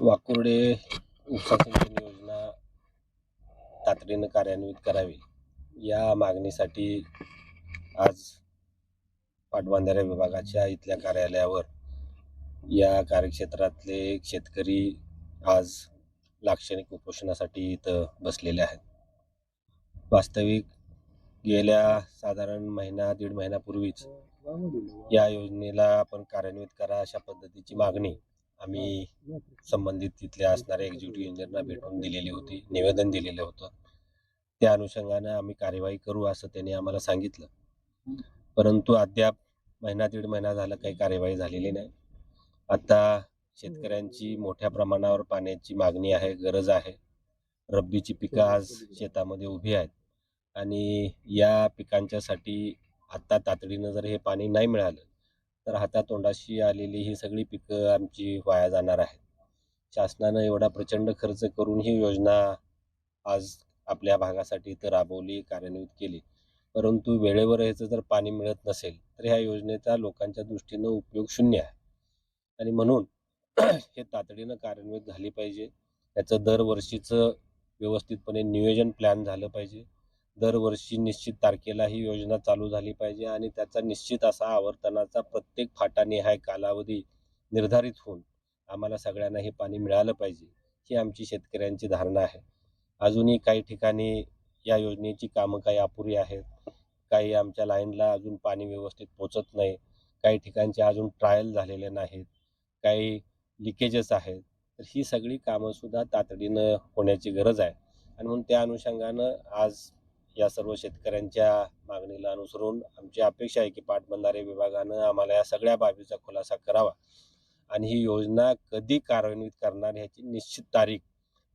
वाकुर्डे उपसा सिंचन योजना तातडीनं कार्यान्वित करावी या मागणीसाठी आज पाटबंधारे विभागाच्या इथल्या कार्यालयावर या कार्यक्षेत्रातले शेतकरी आज लाक्षणिक उपोषणासाठी इथं बसलेले आहेत. वास्तविक गेल्या साधारण महिना दीड महिन्यापूर्वीच या योजनेला आपण कार्यान्वित करा अशा पद्धतीची मागणी आम्ही संबंधित तिथले असणाऱ्या एक्झिक्युटिव्ह इंजिनियरना भेटून दिलेली होती निवेदन दिलेलं होतं. त्या अनुषंगानं आम्ही कार्यवाही करू असं त्यांनी आम्हाला सांगितलं. परंतु अद्याप महिना दीड महिना झाला काही कार्यवाही झालेली नाही. आता शेतकऱ्यांची मोठ्या प्रमाणावर पाण्याची मागणी आहे गरज आहे. रब्बीची पिकं आज शेतामध्ये उभी आहेत. आणि या पिकांच्यासाठी आत्ता तातडीनं जर हे पाणी नाही मिळालं तर हातातोंडाशी आलेली ही सगळी पिकं आमची वाया जाणार आहेत. शासनानं एवढा प्रचंड खर्च करून ही योजना आज आपल्या भागासाठी इथं राबवली कार्यान्वित केली. परंतु वेळेवर ह्याचं जर पाणी मिळत नसेल तर ह्या योजनेचा लोकांच्या दृष्टीनं उपयोग शून्य आहे. आणि म्हणून हे तातडीनं कार्यान्वित झाली पाहिजे. याचं दरवर्षीचं व्यवस्थितपणे नियोजन प्लॅन झालं पाहिजे. दरवर्षी निश्चित तारखेला ही योजना चालू झाली पाहिजे आणि त्याचा निश्चित असा आवर्तनाचा प्रत्येक फाटानिहाय कालावधी निर्धारित होऊन आम्हाला सगळ्यांना हे पाणी मिळालं पाहिजे ही आमची शेतकऱ्यांची धारणा आहे. अजूनही काही ठिकाणी या योजनेची कामं काही अपुरी आहेत काही आमच्या लाईनला अजून पाणी व्यवस्थित पोचत नाही काही ठिकाणचे अजून ट्रायल झालेले नाहीत काही लिकेजेस आहेत तर ही सगळी कामंसुद्धा तातडीनं होण्याची गरज आहे. आणि म्हणून त्या अनुषंगानं आज या सर्व शेतकऱ्यांच्या मागणीला अनुसरून आमची अपेक्षा आहे की पाटबंधारे विभागानं आम्हाला या सगळ्या बाबीचा खुलासा करावा. आणि ही योजना कधी कार्यान्वित करणार ह्याची निश्चित तारीख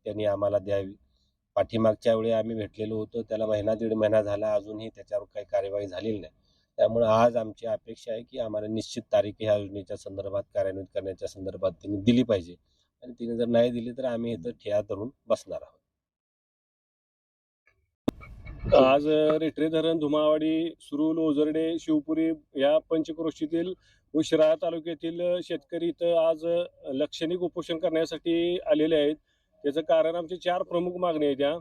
त्यांनी आम्हाला द्यावी. पाठीमागच्या वेळी आम्ही भेटलेलो होतो त्याला महिना दीड महिना झाला अजूनही त्याच्यावर काही कार्यवाही झालेली नाही. त्यामुळे आज आमची अपेक्षा आहे की आम्हाला निश्चित तारीख ह्या योजनेच्या संदर्भात कार्यान्वित करण्याच्या संदर्भात त्यांनी दिली पाहिजे. आणि तिने जर नाही दिली तर आम्ही इथं ठेया धरून बसणार आहोत. आज रेठरे धरण धुमावाडी सुरूल ओझरडे शिवपुरी या पंचक्रोशीतील व शिराळा तालुक्यातील शेतकरी इथं आज लक्षणिक उपोषण करण्यासाठी आलेले आहेत. त्याचं कारण आमचे चार प्रमुख मागणी आहेत त्या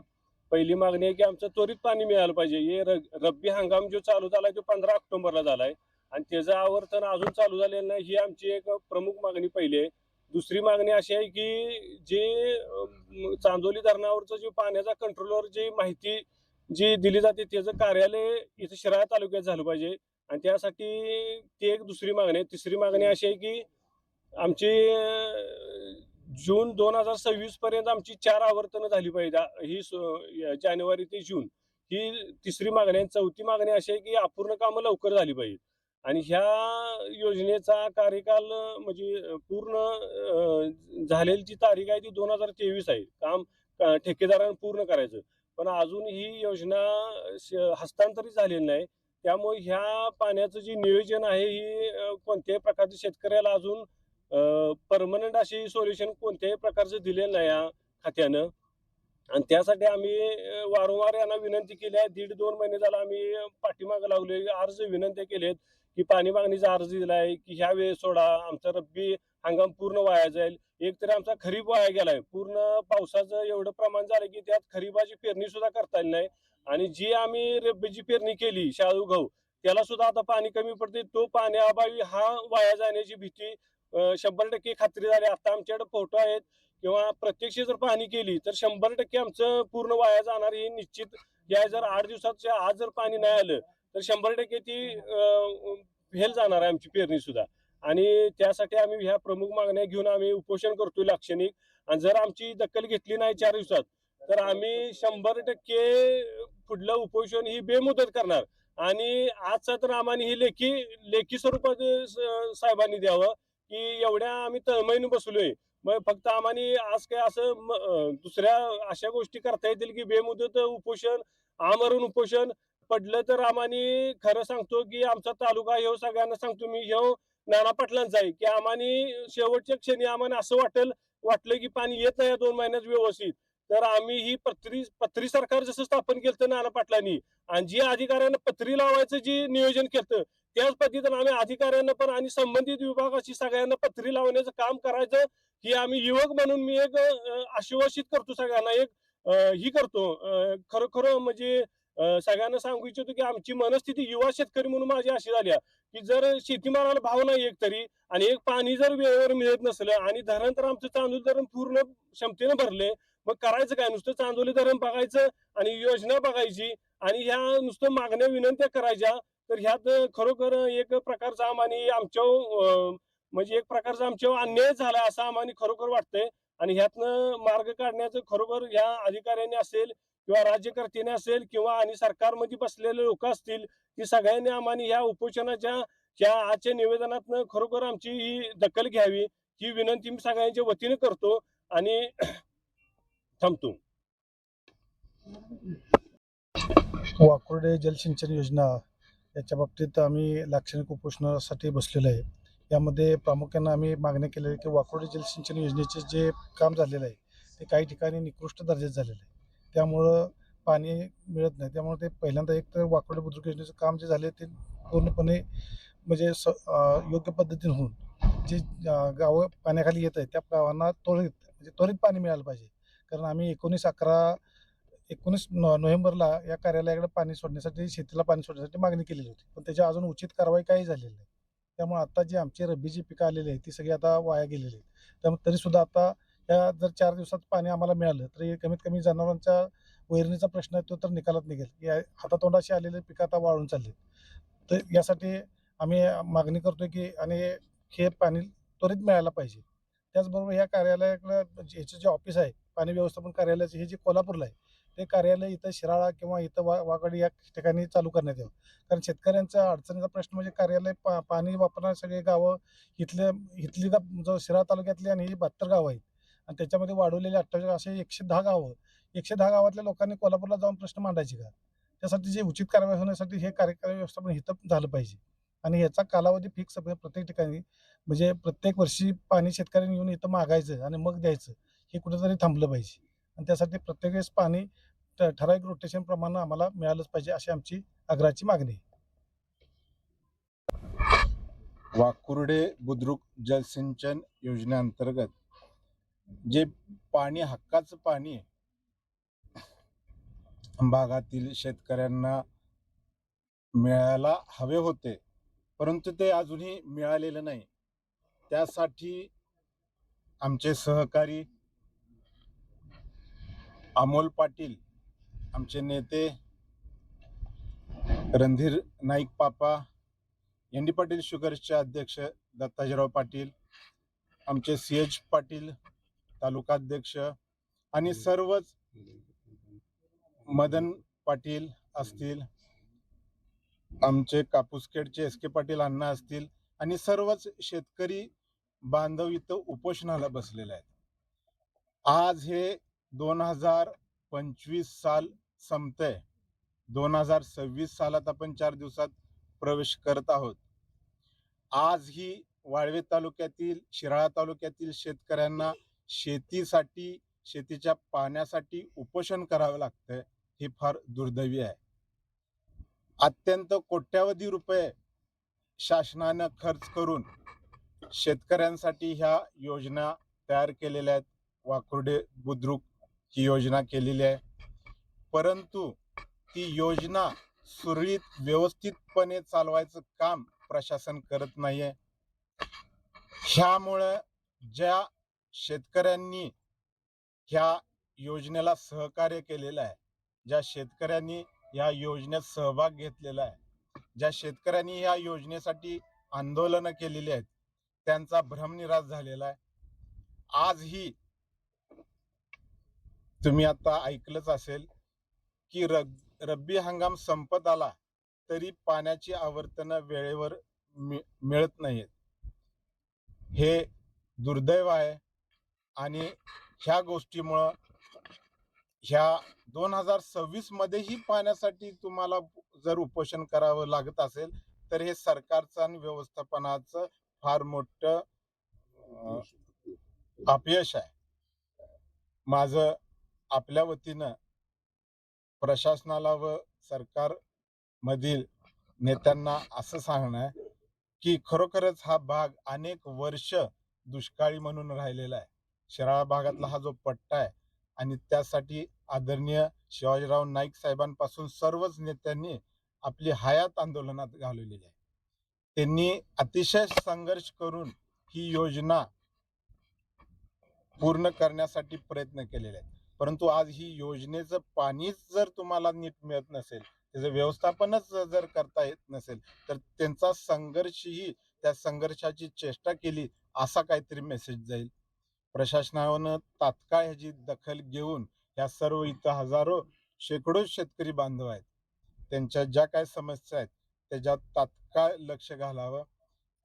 पहिली मागणी आहे की आमचं त्वरित पाणी मिळालं पाहिजे. हे रब्बी हंगाम जो चालू झालाय तो पंधरा ऑक्टोबरला झालाय. आणि त्याचं आवर्तन अजून चालू झालेलं नाही ही आमची एक प्रमुख मागणी पहिली आहे. दुसरी मागणी अशी आहे की जे चांदोली धरणावरचं जे पाण्याचा कंट्रोलवर जी माहिती जी दिली जाते त्याचं कार्यालय इथं शिराळा तालुक्यात झालं पाहिजे. आणि त्यासाठी ती एक दुसरी मागणी आहे. तिसरी मागणी अशी आहे की आमची जून दोन हजार सव्वीस पर्यंत आमची चार आवर्तनं झाली पाहिजे. ही जानेवारी ते जून ही तिसरी मागणी आहे. चौथी मागणी अशी आहे की अपूर्ण कामं लवकर झाली पाहिजे आणि ह्या योजनेचा कार्यकाल म्हणजे पूर्ण झालेली जी तारीख आहे ती दोन हजार तेवीस आहे. काम ठेकेदारांना पूर्ण करायचं. पण अजून ही योजना हस्तांतरित झालेली नाही. त्यामुळे ह्या पाण्याचं जे नियोजन आहे ही कोणत्याही प्रकारच्या शेतकऱ्याला अजून परमनंट अशी सोल्युशन कोणत्याही प्रकारचं दिलेलं नाही या खात्यानं. आणि त्यासाठी आम्ही वारंवार यांना विनंती केली आहे. दीड दोन महिने झाला आम्ही पाठीमागं लावले अर्ज विनंती केलेत. की पाणी मागणीचा अर्ज दिला आहे की ह्या वेळेस सोडा आमचा रब्बी हंगाम पूर्ण वाया जाईल. एक तरी आमचा खरीप वाया गेलाय. पूर्ण पावसाचं एवढं प्रमाण झालं की त्यात खरीपाची पेरणी सुद्धा करता येईल नाही. आणि जी आम्ही रब्बीची पेरणी केली शाळू गहू त्याला सुद्धा आता पाणी कमी पडते तो पाण्याअभावी हा वाया जाण्याची भीती शंभर टक्के खात्री झाली. आता आमच्याकडे फोटो आहेत किंवा प्रत्यक्ष जर पाहणी केली तर शंभर टक्के आमचं पूर्ण वाया जाणार हे निश्चित. या जर आठ दिवसाच्या आज जर पाणी नाही आलं तर शंभर टक्के ती फेल जाणार आहे आमची पेरणी सुद्धा. आणि त्यासाठी आम्ही ह्या प्रमुख मागण्या घेऊन आम्ही उपोषण करतोय लाक्षणिक. आणि जर आमची दखल घेतली नाही चार दिवसात तर आम्ही शंभर टक्के पुढलं उपोषण ही बेमुदत करणार. आणि आजचा तर आम्हाला ही लेखी लेखी स्वरूपात साहेबांनी द्यावं की एवढ्या आम्ही तळमळीनं बसलोय. मग फक्त आम्हाला आज काय असं दुसऱ्या अशा गोष्टी करता येतील की बेमुदत उपोषण आमरण उपोषण पडलं तर आम्हाला खरं सांगतो की आमचा तालुका ह्यो सगळ्यांना सांगतो मी ह्यो नाना पाटलांचा आहे की आम्हाला शेवटच्या क्षणी आम्हाला असं वाटेल वाटलं की पाणी येत नाही या दोन महिन्यात व्यवस्थित. तर आम्ही ही पत्री पत्री सरकार जसं स्थापन केलं नाना पाटलांनी आणि जी अधिकाऱ्यांना पत्री लावायचं जे नियोजन केलं त्याच पद्धतीनं आम्ही अधिकाऱ्यांना पण आणि संबंधित विभागाची सगळ्यांना पत्री लावण्याचं काम करायचं ही आम्ही युवक म्हणून मी एक अं, आश्वासित करतो सगळ्यांना एक ही करतो खरोखर म्हणजे सगळ्यांना सांगू इच्छितो की आमची मनस्थिती युवा शेतकरी म्हणून माझी अशी झाली आहे की जर शेतीमालाला भाव नाही एक तरी आणि एक पाणी जर वेळेवर मिळत नसलं आणि धरण तर आमचं चांदूल धरण पूर्ण क्षमतेनं भरले मग करायचं काय? नुसतं चांदोली धरण बघायचं आणि योजना बघायची आणि ह्या नुसतं मागण्या विनंत्या करायच्या तर ह्यात खरोखर एक प्रकारचा आम्हाला आमच्या अं, म्हणजे एक प्रकारचा आमच्यावर अन्याय झाला असं आम्हाला खरोखर वाटतंय. आणि ह्यातनं मार्ग काढण्याचं खरोखर ह्या अधिकाऱ्यांनी असेल किंवा राज्यकर्त्याने असेल किंवा आणि सरकारमध्ये बसलेले लोक असतील की सगळ्यांनी आम्हाला ह्या उपोषणाच्या या आजच्या निवेदनातनं खरोखर आमची ही दखल घ्यावी ही विनंती मी सगळ्यांच्या वतीने करतो आणि थांबतो. वाकुर्डे जलसिंचन योजना याच्या बाबतीत आम्ही लाक्षणिक उपोषणासाठी बसलेलो आहे. यामध्ये प्रामुख्यानं आम्ही मागणी केलेली आहे की वाकुर्डे जलसिंचन योजनेचे जे काम झालेलं आहे ते काही ठिकाणी निकृष्ट दर्जाचं झालेलं आहे. त्यामुळं पाणी मिळत नाही. त्यामुळे ते पहिल्यांदा एक तर वाकोडे बुद्रुक योजनेचं काम जे झाले ते पूर्णपणे म्हणजे स योग्य पद्धतीने होऊन जे गावं पाण्याखाली येत आहे त्या गावांना त्वरित म्हणजे त्वरित पाणी मिळालं पाहिजे. कारण आम्ही एकोणीस अकरा एकोणीस नो नोव्हेंबरला या कार्यालयाकडे पाणी सोडण्यासाठी शेतीला पाणी सोडण्यासाठी मागणी केलेली होती. पण त्याच्या अजून उचित कारवाई काही झालेली नाही. त्यामुळे आता जी आमची रब्बीची पिकं आलेली आहेत ती सगळी आता वाया गेलेली आहेत. त्यामुळे तरीसुद्धा आता या जर चार दिवसात पाणी आम्हाला मिळालं तर कमीत कमी जनावरांच्या वैरणीचा प्रश्न आहे तो तर निकालात निघेल. या हातातोंडाशी आलेले पिकं आता वाळून चालले तर यासाठी आम्ही मागणी करतोय की आणि हे पाणी त्वरित मिळायला पाहिजे. त्याचबरोबर या कार्यालयाकडं याचं जे ऑफिस आहे पाणी व्यवस्थापन कार्यालयाचे हे जे कोल्हापूरला आहे ते कार्यालय इथं शिराळा किंवा इथं वा वाघाडी या ठिकाणी चालू करण्यात यावं कारण शेतकऱ्यांचा अडचणीचा प्रश्न म्हणजे कार्यालय पा पाणी वापरणारे सगळे गावं इथले इथली गा जो शिराळा तालुक्यातली आणि ही बहात्तर गावं आहेत. आणि त्याच्यामध्ये वाढवलेले अठ्ठावीस असे एकशे दहा गावं. एकशे दहा गावातल्या लोकांनी कोल्हापूरला जाऊन प्रश्न मांडायचे का? त्यासाठी जे उचित कारवाई होण्यासाठी हे कार्यकारी व्यवस्थापन हिथं झालं पाहिजे. आणि याचा कालावधी फिक्स प्रत्येक ठिकाणी. म्हणजे प्रत्येक वर्षी पाणी शेतकऱ्यांनी येऊन इथं मागायचं आणि मग द्यायचं. हे कुठेतरी थांबलं पाहिजे. आणि त्यासाठी प्रत्येक वेळेस पाणी ठराविक रोटेशन प्रमाणे आम्हाला मिळालंच पाहिजे अशी आमची आग्रहाची मागणी आहे. वाकुर्डे बुद्रुक जलसिंचन योजनेअंतर्गत जे पाणी हक्काचं पाणी भागातील शेतकऱ्यांना मिळायला हवे होते परंतु ते अजूनही मिळालेलं नाही. त्यासाठी आमचे सहकारी अमोल पाटील आमचे नेते रणधीर नाईक पापा एन डी पाटील शुगर्सचे अध्यक्ष दत्ताजीराव पाटील आमचे सी एच पाटील तालुकाध्यक्ष आणि सर्वच मदन पाटील असतील आमचे कापूसखेडचे एस के पाटील अण्णा असतील आणि सर्वच शेतकरी बांधव इथं उपोषणाला बसलेले आहेत. आज हे दोन हजार पंचवीस साल संपतंय. दोन हजार सव्वीस सालात आपण चार दिवसात प्रवेश करत आहोत. आज ही वाळवे तालुक्यातील शिराळा तालुक्यातील शेतकऱ्यांना शेतीसाठी शेतीच्या पाण्यासाठी उपोषण करावं लागतंय हे फार दुर्दैवी आहे. अत्यंत कोट्यावधी रुपये शासनानं खर्च करून शेतकऱ्यांसाठी ह्या योजना तयार केलेल्या आहेत. वाकुर्डे बुद्रुक ही योजना केलेली आहे. परंतु ती योजना सुरळीत व्यवस्थितपणे चालवायचं काम प्रशासन करत नाहीये. ह्यामुळं ज्या शेतकऱ्यांनी ह्या योजनेला सहकार्य केलेलं आहे ज्या शेतकऱ्यांनी या योजनेत सहभाग घेतलेला आहे ज्या शेतकऱ्यांनी या योजनेसाठी आंदोलनं केलेली आहेत त्यांचा भ्रमनिराश झालेला आहे. आजही तुम्ही आता ऐकलंच असेल की रब रब्बी हंगाम संपत आला तरी पाण्याची आवर्तनं वेळेवर मि- मिळत नाहीत. हे दुर्दैव आहे आणि ह्या गोष्टीमुळं ह्या दोन हजार सव्वीस मध्येही पाण्यासाठी तुम्हाला जर उपोषण करावं लागत असेल तर हे सरकारचं आणि व्यवस्थापनाचं फार मोठं अपयश आहे. माझं आपल्या वतीनं प्रशासनाला व सरकार मधील नेत्यांना असं सांगणं आहे की खरोखरच हा भाग अनेक वर्ष दुष्काळी म्हणून राहिलेला आहे. शिराळा भागातला हा जो पट्टा आहे आणि त्यासाठी आदरणीय शिवाजीराव नाईक साहेबांपासून सर्वच नेत्यांनी आपली हयात आंदोलनात घालवलेली आहे. त्यांनी अतिशय संघर्ष करून ही योजना पूर्ण करण्यासाठी प्रयत्न केलेले आहेत. परंतु आज ही योजनेचं पाणीच जर तुम्हाला नीट मिळत नसेल त्याचं व्यवस्थापनच जर करता येत नसेल तर त्यांचा संघर्षही त्या संघर्षाची चेष्टा केली असा काहीतरी मेसेज जाईल. प्रशासनानं तात्काळ ह्याची दखल घेऊन ह्या सर्व इथं हजारो शेकडो शेतकरी बांधव आहेत. त्यांच्या ज्या काय समस्या आहेत त्याच्यात तात्काळ लक्ष घालावं.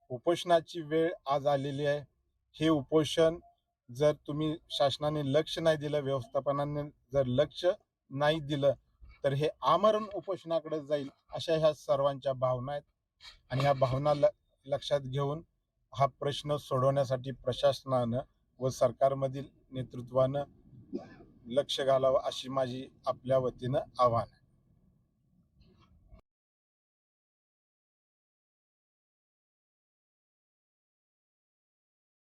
उपोषणाची वेळ आज आलेली आहे. हे उपोषण जर तुम्ही शासनाने लक्ष नाही दिलं व्यवस्थापनाने जर लक्ष नाही दिलं तर हे आमरण उपोषणाकडे जाईल अशा ह्या सर्वांच्या भावना आहेत. आणि ह्या भावना ल लक्षात घेऊन हा प्रश्न सोडवण्यासाठी प्रशासनानं व सरकारमधील नेतृत्वानं लक्ष घालावं अशी माझी आपल्या वतीनं आव्हान आहे.